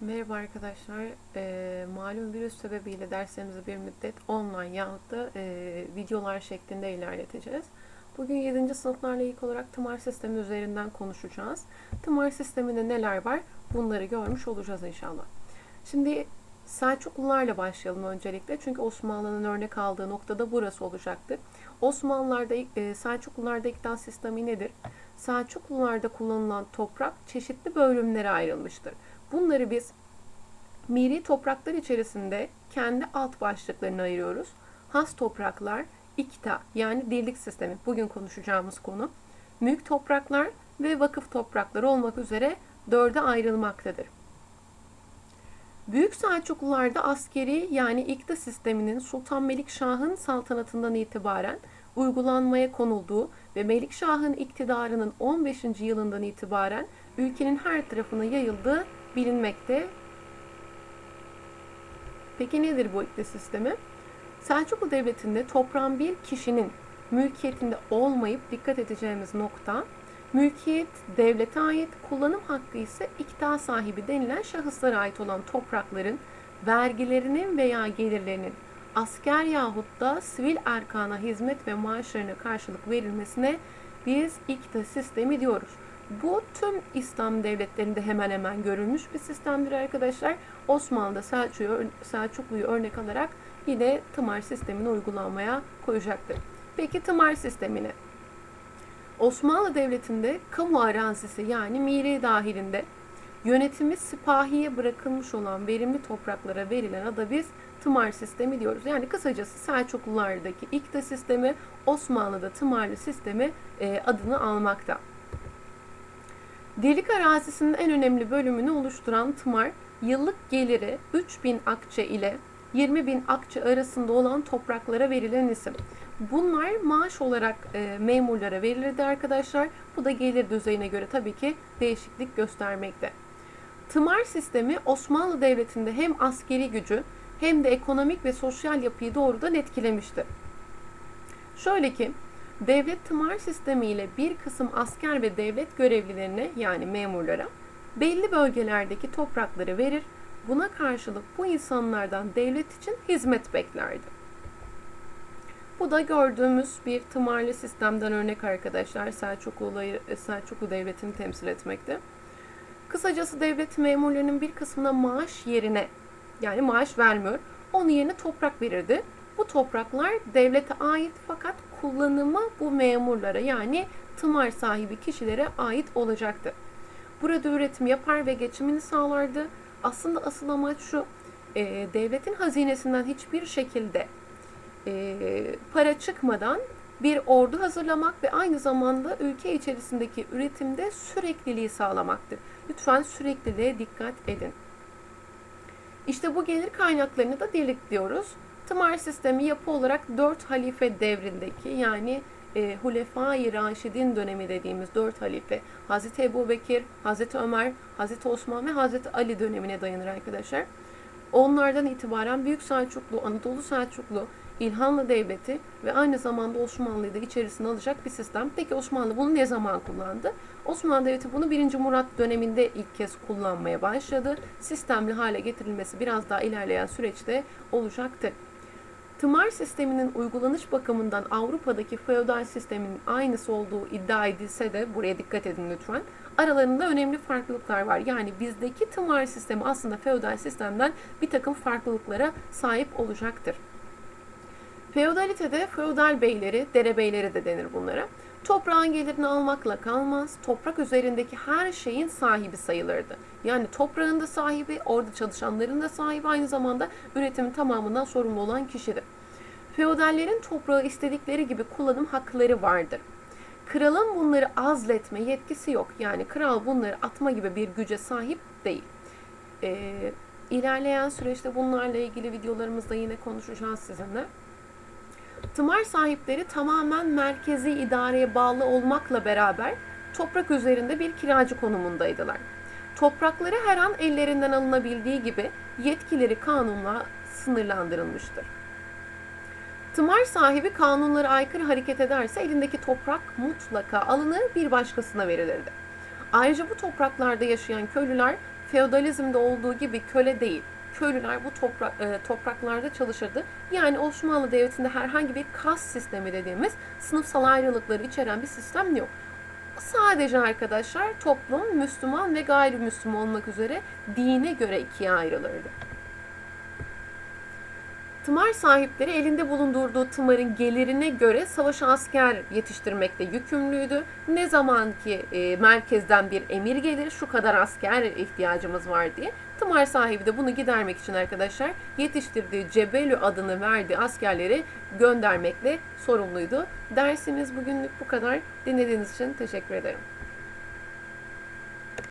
Merhaba arkadaşlar. Eee, malum virüs sebebiyle derslerimizi bir müddet online yahut da eee, videolar şeklinde ilerleteceğiz. Bugün 7. sınıflarla ilk olarak tımar sistemi üzerinden konuşacağız. Tımar sisteminde neler var bunları görmüş olacağız inşallah. Şimdi Selçuklularla başlayalım öncelikle. Çünkü Osmanlı'nın örnek aldığı noktada burası olacaktır. Osmanlılarda, e, Selçuklularda iktidar sistemi nedir? Selçuklularda kullanılan toprak çeşitli bölümlere ayrılmıştır. Bunları biz miri topraklar içerisinde kendi alt başlıklarına ayırıyoruz. Has topraklar, ikta yani dirlik sistemi bugün konuşacağımız konu. Mülk topraklar ve vakıf toprakları olmak üzere dörde ayrılmaktadır. Büyük Selçuklularda askeri yani ikta sisteminin Sultan Melikşah'ın saltanatından itibaren uygulanmaya konulduğu ve Melikşah'ın iktidarının 15. yılından itibaren ülkenin her tarafına yayıldığı bilinmekte. Peki nedir bu ikta sistemi? Selçuklu Devleti'nde toprağın bir kişinin mülkiyetinde olmayıp dikkat edeceğimiz nokta, mülkiyet devlete ait, kullanım hakkı ise iktidar sahibi denilen şahıslara ait olan toprakların vergilerinin veya gelirlerinin asker yahut da sivil erkana hizmet ve maaşlarına karşılık verilmesine biz ikta sistemi diyoruz. Bu tüm İslam devletlerinde hemen hemen görülmüş bir sistemdir arkadaşlar. Osmanlı'da Selçuklu'yu, Selçuklu'yu örnek alarak yine tımar sistemini uygulanmaya koyacaktır. Peki tımar sistemine? Osmanlı Devleti'nde kamu arazisi yani miri dahilinde yönetimi sipahiye bırakılmış olan verimli topraklara verilen ada biz tımar sistemi diyoruz. Yani kısacası Selçuklulardaki ikta sistemi Osmanlı'da tımarlı sistemi e, adını almakta. Dirlik arazisinin en önemli bölümünü oluşturan tımar, yıllık geliri 3000 akçe ile 20 bin akçe arasında olan topraklara verilen isim. Bunlar maaş olarak e, memurlara verilirdi arkadaşlar. Bu da gelir düzeyine göre tabii ki değişiklik göstermekte. Tımar sistemi Osmanlı Devleti'nde hem askeri gücü hem de ekonomik ve sosyal yapıyı doğrudan etkilemişti. Şöyle ki devlet tımar sistemiyle bir kısım asker ve devlet görevlilerine yani memurlara belli bölgelerdeki toprakları verir. Buna karşılık bu insanlardan devlet için hizmet beklerdi. Bu da gördüğümüz bir tımarlı sistemden örnek arkadaşlar. Selçuklu, Selçuklu Devleti'ni temsil etmekte. Kısacası devlet memurlarının bir kısmına maaş yerine yani maaş vermiyor. Onun yerine toprak verirdi. Bu topraklar devlete ait fakat kullanımı bu memurlara yani tımar sahibi kişilere ait olacaktı. Burada üretim yapar ve geçimini sağlardı. Aslında asıl amaç şu, e, devletin hazinesinden hiçbir şekilde e, para çıkmadan bir ordu hazırlamak ve aynı zamanda ülke içerisindeki üretimde sürekliliği sağlamaktır. Lütfen sürekliliğe dikkat edin. İşte bu gelir kaynaklarını da dirlik diyoruz. Tımar sistemi yapı olarak dört halife devrindeki yani e, Hulefai Raşidin dönemi dediğimiz dört halife Hazreti Ebu Bekir, Hazreti Ömer, Hazreti Osman ve Hazreti Ali dönemine dayanır arkadaşlar. Onlardan itibaren Büyük Selçuklu, Anadolu Selçuklu, İlhanlı Devleti ve aynı zamanda Osmanlı'yı da içerisine alacak bir sistem. Peki Osmanlı bunu ne zaman kullandı? Osmanlı Devleti bunu 1. Murat döneminde ilk kez kullanmaya başladı. Sistemli hale getirilmesi biraz daha ilerleyen süreçte olacaktı. Tımar sisteminin uygulanış bakımından Avrupa'daki feodal sistemin aynısı olduğu iddia edilse de buraya dikkat edin lütfen. Aralarında önemli farklılıklar var. Yani bizdeki tımar sistemi aslında feodal sistemden bir takım farklılıklara sahip olacaktır. Feodalitede feodal beyleri, derebeyleri de denir bunlara. Toprağın gelirini almakla kalmaz, toprak üzerindeki her şeyin sahibi sayılırdı. Yani toprağın da sahibi, orada çalışanların da sahibi, aynı zamanda üretimin tamamından sorumlu olan kişidir. Feodallerin toprağı istedikleri gibi kullanım hakları vardır. Kralın bunları azletme yetkisi yok. Yani kral bunları atma gibi bir güce sahip değil. Ee, ilerleyen süreçte bunlarla ilgili videolarımızda yine konuşacağız sizinle. Tımar sahipleri tamamen merkezi idareye bağlı olmakla beraber toprak üzerinde bir kiracı konumundaydılar. Toprakları her an ellerinden alınabildiği gibi yetkileri kanunla sınırlandırılmıştır. Tımar sahibi kanunlara aykırı hareket ederse elindeki toprak mutlaka alınır bir başkasına verilirdi. Ayrıca bu topraklarda yaşayan köylüler feodalizmde olduğu gibi köle değil. Köylüler bu toprak, e, topraklarda çalışırdı. Yani Osmanlı Devleti'nde herhangi bir kas sistemi dediğimiz sınıfsal ayrılıkları içeren bir sistem yok. Sadece arkadaşlar toplum Müslüman ve gayrimüslim olmak üzere dine göre ikiye ayrılırdı. Tımar sahipleri elinde bulundurduğu tımarın gelirine göre savaşa asker yetiştirmekte yükümlüydü. Ne zaman ki e, merkezden bir emir gelir şu kadar asker ihtiyacımız var diye tımar sahibi de bunu gidermek için arkadaşlar yetiştirdiği Cebelü adını verdiği askerleri göndermekle sorumluydu. Dersimiz bugünlük bu kadar. Dinlediğiniz için teşekkür ederim.